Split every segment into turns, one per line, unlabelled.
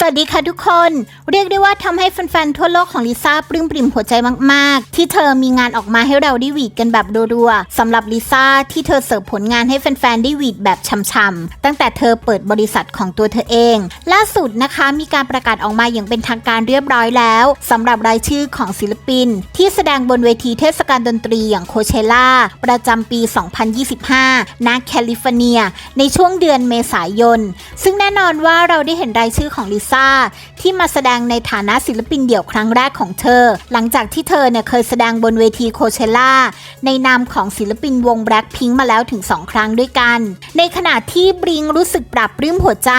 สวัสดีค่ะทุกคน เรียกได้ว่าทำให้แฟนๆ ทั่วโลกของลิซ่าปลื้มปริ่มหัวใจมากๆ ที่เธอมีงานออกมาให้เราได้หวีดกันแบบรัวๆสำหรับลิซ่าที่เธอเสิร์ฟผลงานให้แฟนๆ ได้หวีดแบบช่ำๆตั้งแต่เธอเปิดบริษัทของตัวเธอเอง ล่าสุดนะคะมีการประกาศออกมาอย่างเป็นทางการเรียบร้อยแล้วสำหรับรายชื่อของศิลปิน ที่แสดงบนเวทีเทศกาลดนตรีอย่างโคเชล่าประจำปี 2025 ณ แคลิฟอร์เนีย ในช่วงเดือนเมษายน ซึ่งแน่นอนว่าเราได้เห็นรายชื่อของลิซ่าที่มาแสดงในฐานะศิลปินเดี่ยวครั้งแรกของเธอ หลังจากที่เธอเนี่ยเคยแสดงบนเวทีโคเชล่าในนามของศิลปินวงแบล็คพิงมาแล้วถึง 2 ครั้งด้วยกัน ในขณะที่บริงรู้สึกปรับรื้มหัวใจ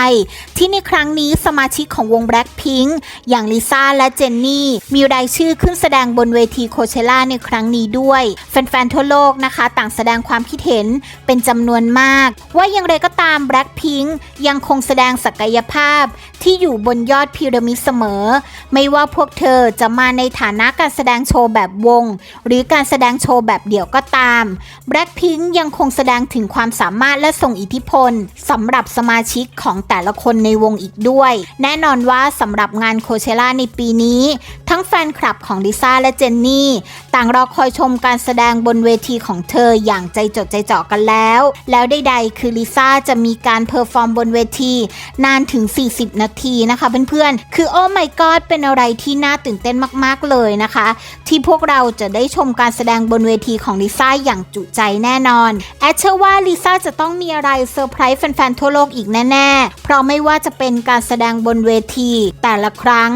ที่ในครั้งนี้สมาชิกของวงแบล็คพิงอย่างลิซ่าและเจนนี่ มีรายชื่อขึ้นแสดงบนเวทีโคเชล่าในครั้งนี้ด้วย แฟนๆทั่วโลกนะคะ ต่างแสดงความคิดเห็นเป็นจำนวนมาก ว่าอย่างไรก็ตามแบล็คพิงยังคงแสดงศักยภาพที่อยู่บนยอดพีระมิดเสมอ ไม่ว่าพวกเธอจะมาในฐานะการแสดงโชว์แบบวง หรือการแสดงโชว์แบบเดี่ยวก็ตาม Blackpink ยังคงแสดงถึงความสามารถและส่งอิทธิพลสำหรับสมาชิกของแต่ละคนในวงอีกด้วย แน่นอนว่าสำหรับงานโคเชล่าในปีนี้ ทั้งแฟนคลับของลิซ่าและเจนนี่ ต่างรอคอยชมการแสดงบนเวทีของเธออย่างใจจดใจจ่อกันแล้ว แล้วใดๆคือลิซ่าจะมีการเพอร์ฟอร์มบนเวทีนานถึง 40 นาทีนะคะเพื่อนๆ คือโอ้ไม่กอดเป็นอะไรที่น่าตื่นเต้นมากๆเลยนะคะ ที่พวกเราจะได้ชมการแสดงบนเวทีของลิซ่าอย่างจุใจแน่นอนแอดเชื่อว่าลิซ่าจะต้องมีอะไรเซอร์ไพรส์แฟนๆทั่วโลกอีกแน่ๆ เพราะไม่ว่าจะเป็นการแสดงบนเวทีแต่ละครั้ง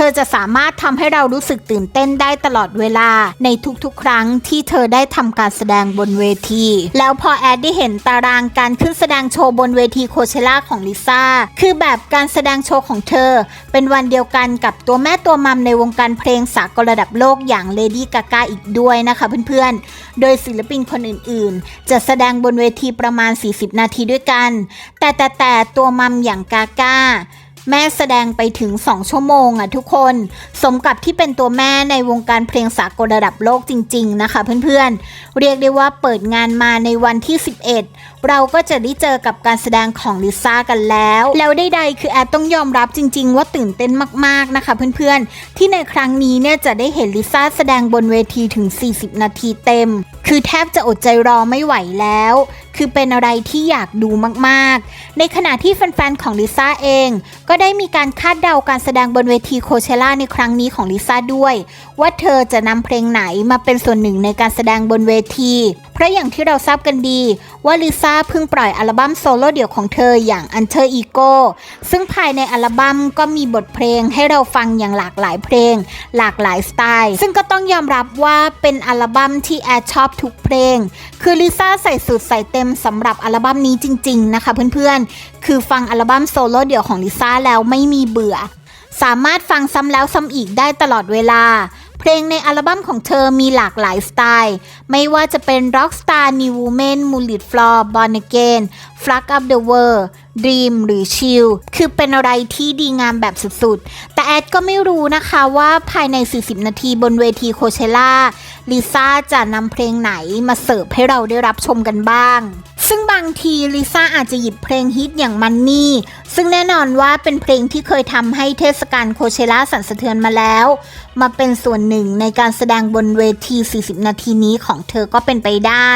ธอจะสามารถทำให้เรารู้สึกตื่นเต้นได้ตลอดเวลาในทุกๆ ครั้งที่เธอได้ทำการแสดงบนเวที แล้วพอแอดได้เห็นตารางการขึ้นแสดงโชว์บนเวทีโคเชล่าของลิซ่าคือแบบการแสดงโชว์ของเธอ เป็นวันเดียวกันกับตัวแม่ตัวมัมในวงการเพลงสากลระดับโลกอย่างเลดี้กากาอีกด้วยนะคะเพื่อนๆ โดยศิลปินคนอื่นๆ จะแสดงบนเวทีประมาณ 40 นาทีด้วยกัน แต่แต่แต่ตัวมัมอย่างกากา แม่แสดงไปถึง 2 ชั่วโมงอะทุกคน สมกับที่เป็นตัวแม่ในวงการเพลงสากลระดับโลกจริง ๆ นะคะเพื่อนๆเรียกได้ว่าเปิดงานมาในวันที่ 11 เราก็จะได้เจอกับการแสดงของลิซ่ากันแล้ว แล้วใดๆคือแอดต้องยอมรับจริง ๆ ว่าตื่นเต้นมากๆนะคะเพื่อนๆ ที่ในครั้งนี้เนี่ยจะได้เห็นลิซ่าแสดงบนเวทีถึง 40 นาทีเต็ม คือแทบจะอดใจรอไม่ไหวแล้ว คือเป็นอะไรที่อยากดูมากๆ ในขณะที่แฟนๆของลิซ่าเอง ก็ได้มีการคาดเดาการแสดงบนเวทีโคเชล่าในครั้งนี้ของลิซ่าด้วย ว่าเธอจะนำเพลงไหนมาเป็นส่วนหนึ่งในการแสดงบนเวที เพราะอย่างที่เราทราบกันดี ว่าลิซ่าเพิ่งปล่อยอัลบั้มโซโล่เดี่ยวของเธออย่าง Enter Ego ซึ่งภายในอัลบั้มก็มีบทเพลงให้เราฟังอย่างหลากหลายเพลง หลากหลายสไตล์ ซึ่งก็ต้องยอมรับว่าเป็นอัลบั้มที่แอดชอบทุกเพลง คือลิซ่าใส่สุดใส่เต็มสำหรับอัลบั้มนี้จริง ๆ นะคะเพื่อนๆ คือฟังอัลบั้มโซโล่เดี่ยวของลิซ่าแล้วไม่มีเบื่อ สามารถฟังซ้ำแล้วซ้ำอีกได้ตลอดเวลา เพลงในอัลบั้มของเธอมีหลากหลายสไตล์ ไม่ว่าจะเป็น Rockstar New Woman m u l i t Floor Born Again Flag Up the World Dream หรือ Chill คือเป็นอะไรที่ดีงามแบบสุดๆ แต่แอดก็ไม่รู้นะคะว่าภายใน 40 นาทีบนเวทีโคเชล่าลิซ่าจะนำเพลงไหนมาเสิร์ฟให้เราได้รับชมกันบ้าง ซึ่งบางทีลิซ่าอาจจะหยิบเพลงฮิตอย่างมันนี่ซึ่งแน่นอนว่าเป็นเพลงที่เคยทำให้เทศกาลโคเชล่าสั่นสะเทือนมาแล้ว มาเป็นส่วนหนึ่งในการแสดงบนเวที 40 นาทีนี้ของเธอก็เป็นไปได้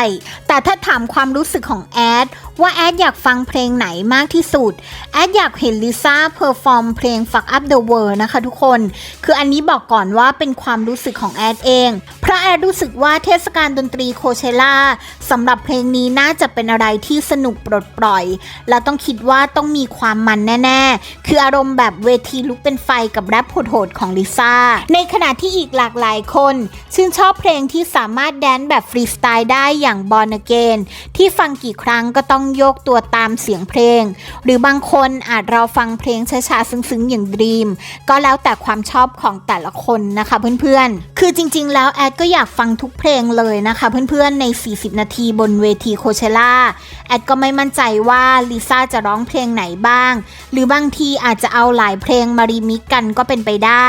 แต่ถ้าถามความรู้สึกของแอด ว่าแอดอยากฟังเพลงไหนมากที่สุด แอดอยากเห็นลิซ่าเพอร์ฟอร์มเพลง Fuck Up the World นะคะทุกคน คืออันนี้บอกก่อนว่าเป็นความรู้สึกของแอดเอง ราะแอดรู้สึกว่าเทศกาลดนตรีโคเชล่าสำหรับเพลงนี้น่าจะเป็นอะไรที่สนุกปลดปล่อย และต้องคิดว่าต้องมีความมันแน่ ๆ คืออารมณ์แบบเวทีลุกเป็นไฟกับแรปโหดๆของลิซ่า ในขณะที่อีกหลากหลายคนชื่นชอบเพลงที่สามารถแดนแบบฟรีสไตล์ได้อย่าง Born Again ที่ฟังกี่ครั้งก็ต้องโยกตัวตามเสียงเพลง หรือบางคนอาจเราฟังเพลงช้าๆซึ้งๆอย่าง Dream ก็แล้วแต่ความชอบของแต่ละคนนะคะเพื่อนๆ คือจริงๆ แล้วแอดก็็อยากฟังทุกเพลงเลยนะคะ เพื่อนๆ ใน 40 นาทีบนเวทีโคเชล่า แอดก็ไม่มั่นใจว่าลิซ่าจะร้องเพลงไหนบ้าง หรือบางทีอาจจะเอาหลายเพลงมารีมิกกันก็เป็นไปได้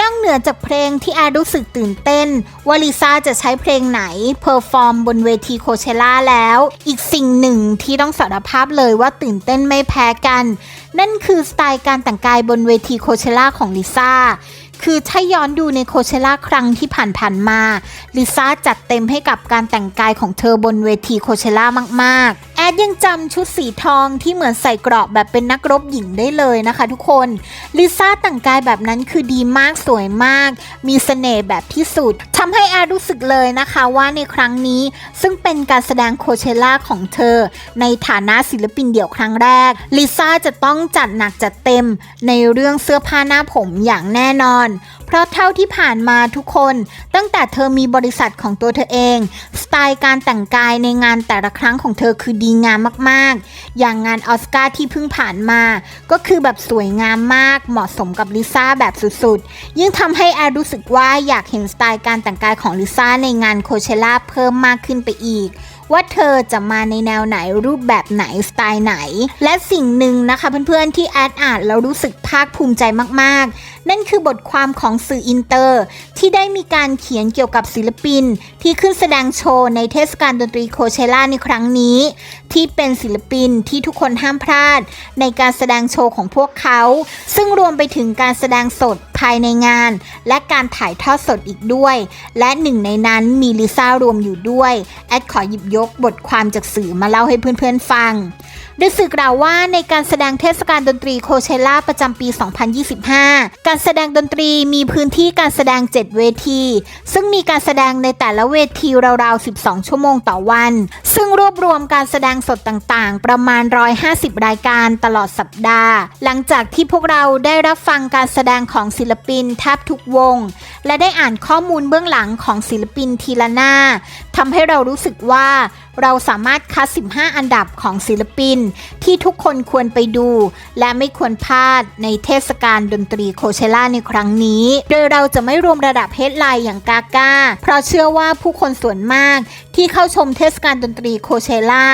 นอกเหนือจากเพลงที่แอดรู้สึกตื่นเต้น ว่าลิซ่าจะใช้เพลงไหนเพอร์ฟอร์มบนเวทีโคเชล่าแล้ว อีกสิ่งหนึ่งที่ต้องสารภาพเลยว่าตื่นเต้นไม่แพ้กัน นั่นคือสไตล์การแต่งกายบนเวทีโคเชล่าของลิซ่า คือถ้าย้อนดูในโคเชล่าครั้งที่ผ่านๆมาลิซ่าจัดเต็มให้กับการแต่งกายของเธอบนเวทีโคเชล่ามากๆ แอดยังจำชุดสีทองที่เหมือนใส่เกราะแบบเป็นนักรบหญิงได้เลยนะคะทุกคนลิซ่าแต่งกายแบบนั้นคือดีมากสวยมาก มีเสน่ห์แบบที่สุดทำให้แอดรู้สึกเลยนะคะว่าในครั้งนี้ซึ่งเป็นการแสดงโคเชล่าของเธอ ในฐานะศิลปินเดี่ยวครั้งแรกลิซ่าจะต้องจัดหนักจัดเต็มในเรื่องเสื้อผ้าหน้าผมอย่างแน่นอนเพราะเท่าที่ผ่านมาทุกคน ตั้งแต่เธอมีบริษัทของตัวเธอเอง สไตล์การแต่งกายในงานแต่ละครั้งของเธอคือดีงามมากๆ อย่างงานออสการ์ที่เพิ่งผ่านมา ก็คือแบบสวยงามมาก เหมาะสมกับลิซ่าแบบสุดๆ ยิ่งทำให้แอรรู้สึกว่าอยากเห็นสไตล์การแต่งกายของลิซ่าในงานโคเชล่าเพิ่มมากขึ้นไปอีก ว่าเธอจะมาในแนวไหนรูปแบบไหนสไตล์ไหน และสิ่งหนึ่งนะคะเพื่อนๆที่แอดอ่านแล้วรู้สึกภาคภูมิใจมากๆ นั่นคือบทความของสื่ออินเตอร์ ที่ได้มีการเขียนเกี่ยวกับศิลปิน ที่ขึ้นแสดงโชว์ในเทศกาลดนตรีโคเชล่าในครั้งนี้ ที่เป็นศิลปินที่ทุกคนห้ามพลาด ในการแสดงโชว์ของพวกเขา ซึ่งรวมไปถึงการแสดงสดายในงาน และการถ่ายทอดสดอีกด้วย และหนึ่งในนั้นมีลิซ่ารวมอยู่ด้วย แอดขอหยิบยกบทความจากสื่อมาเล่าให้เพื่อนๆฟังโดยสื่อกล่าวว่าในการแสดงเทศกาลดนตรีโคเชล่าประจำปี 2025 การแสดงดนตรีมีพื้นที่การแสดง 7 เวที ซึ่งมีการแสดงในแต่ละเวทีราวๆ 12 ชั่วโมงต่อวัน ซึ่งรวบรวมการแสดงสดต่างๆ ประมาณ 150 รายการตลอดสัปดาห์ หลังจากที่พวกเราได้รับฟังการแสดงของศิลปินแทบทุกวง และได้อ่านข้อมูลเบื้องหลังของศิลปินทีละหน้าทำให้เรารู้สึกว่า เราสามารถคัด 15 อันดับของศิลปิน ที่ทุกคนควรไปดู และไม่ควรพลาดในเทศกาลดนตรีโคเชล่าในครั้งนี้ โดยเราจะไม่รวมระดับเฮดไลน์อย่างกากาเพราะเชื่อว่าผู้คนส่วนมากที่เข้าชมเทศกาลดนตรีโคเชล่า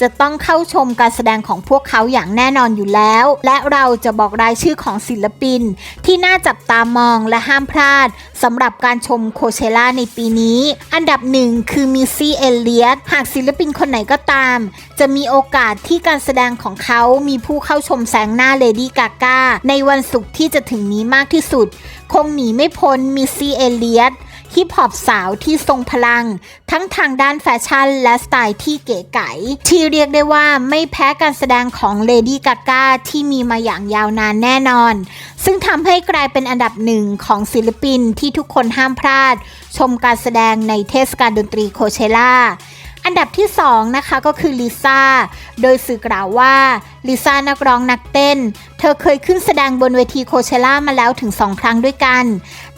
จะต้องเข้าชมการแสดงของพวกเขาอย่างแน่นอนอยู่แล้ว และเราจะบอกรายชื่อของศิลปิน ที่น่าจับตามองและห้ามพลาดสำหรับการชมโคเชล่าในปีนี้ อันดับหนึ่งคือมิซี่เอเลียตหากศิลปินคนไหนก็ตาม จะมีโอกาสที่การแสดงของเขามีผู้เข้าชมแสงหน้าเลดี้กาก้าในวันศุกร์ที่จะถึงนี้มากที่สุด คงหนีไม่พ้นมิสซี่เอเลียตฮิปฮอปสาวที่ทรงพลัง ทั้งทางด้านแฟชั่นและสไตล์ที่เก๋ไก๋ที่เรียกได้ว่าไม่แพ้การแสดงของเลดี้กาก้าที่มีมาอย่างยาวนานแน่นอน ซึ่งทำให้กลายเป็นอันดับหนึ่งของศิลปินที่ทุกคนห้ามพลาด ชมการแสดงในเทศกาลดนตรีโคเชล่า อันดับที่ 2 นะคะก็คือลิซ่า โดยสื่อกล่าวว่าลิซ่านักร้องนักเต้น เธอเคยขึ้นแสดงบนเวทีโคเชล่ามาแล้วถึง 2 ครั้งด้วยกัน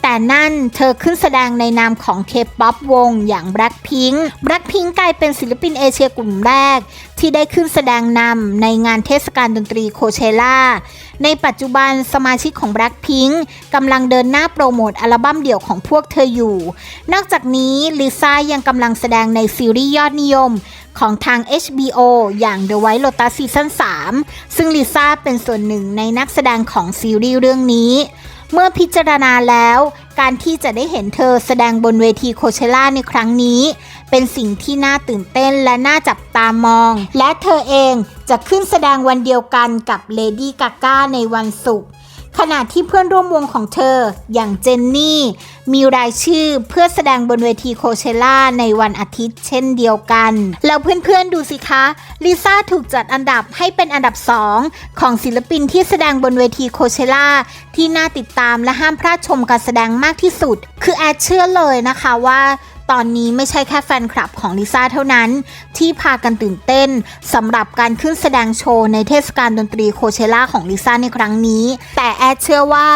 แต่นั่นเธอขึ้นแสดงในนามของเคป๊อปวงอย่าง Blackpink Blackpink กลายเป็นศิลปินเอเชียกลุ่มแรก ที่ได้ขึ้นแสดงนำในงานเทศกาลดนตรีโคเชล่า ในปัจจุบันสมาชิกของ Blackpink กำลังเดินหน้าโปรโมทอัลบั้มเดี่ยวของพวกเธออยู่ นอกจากนี้ลิซ่ายังกำลังแสดงในซีรีส์ยอดนิยมของทาง HBO อย่าง The White Lotus Season 3 ซึ่งลิซ่าเป็นส่วนหนึ่งในนักแสดงของซีรีส์เรื่องนี้ เมื่อพิจารณาแล้ว การที่จะได้เห็นเธอแสดงบนเวทีโคเชล่าในครั้งนี้ เป็นสิ่งที่น่าตื่นเต้นและน่าจับตามอง และเธอเองจะขึ้นแสดงวันเดียวกันกับเลดี้กาก้าในวันศุกร์ขณะที่เพื่อนร่วมวงของเธออย่างเจนนี่ มีรายชื่อเพื่อแสดงบนเวทีโคเชล่าในวันอาทิตย์เช่นเดียวกัน แล้วเพื่อนๆดูสิคะลิซ่าถูกจัดอันดับให้เป็นอันดับ 2 ของศิลปินที่แสดงบนเวทีโคเชล่าที่น่าติดตามและห้ามพลาดชมการแสดงมากที่สุด คือแอดเชื่อเลยนะคะว่าตอนนี้ไม่ใช่แค่แฟนคลับของลิซ่าเท่านั้น ที่พากันตื่นเต้นสำหรับการขึ้นแสดงโชว์ในเทศกาลดนตรีโคเชล่าของลิซ่าในครั้งนี้ แต่แอดเชื่อว่า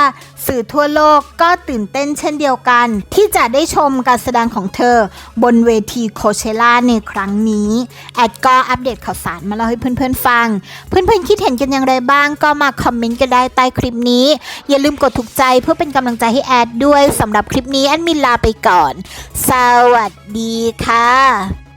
สื่อทั่วโลกก็ตื่นเต้นเช่นเดียวกัน ที่จะได้ชมการแสดงของเธอ บนเวทีโคเชล่าในครั้งนี้ แอดก็อัปเดตข่าวสารมาเล่าให้เพื่อนๆฟัง เพื่อนๆคิดเห็นกันอย่างไรบ้างก็มาคอมเมนต์กันได้ใต้คลิปนี้ อย่าลืมกดถูกใจเพื่อเป็นกำลังใจให้แอดด้วยสำหรับคลิปนี้แอดมินลาไปก่อน สวัสดีค่ะ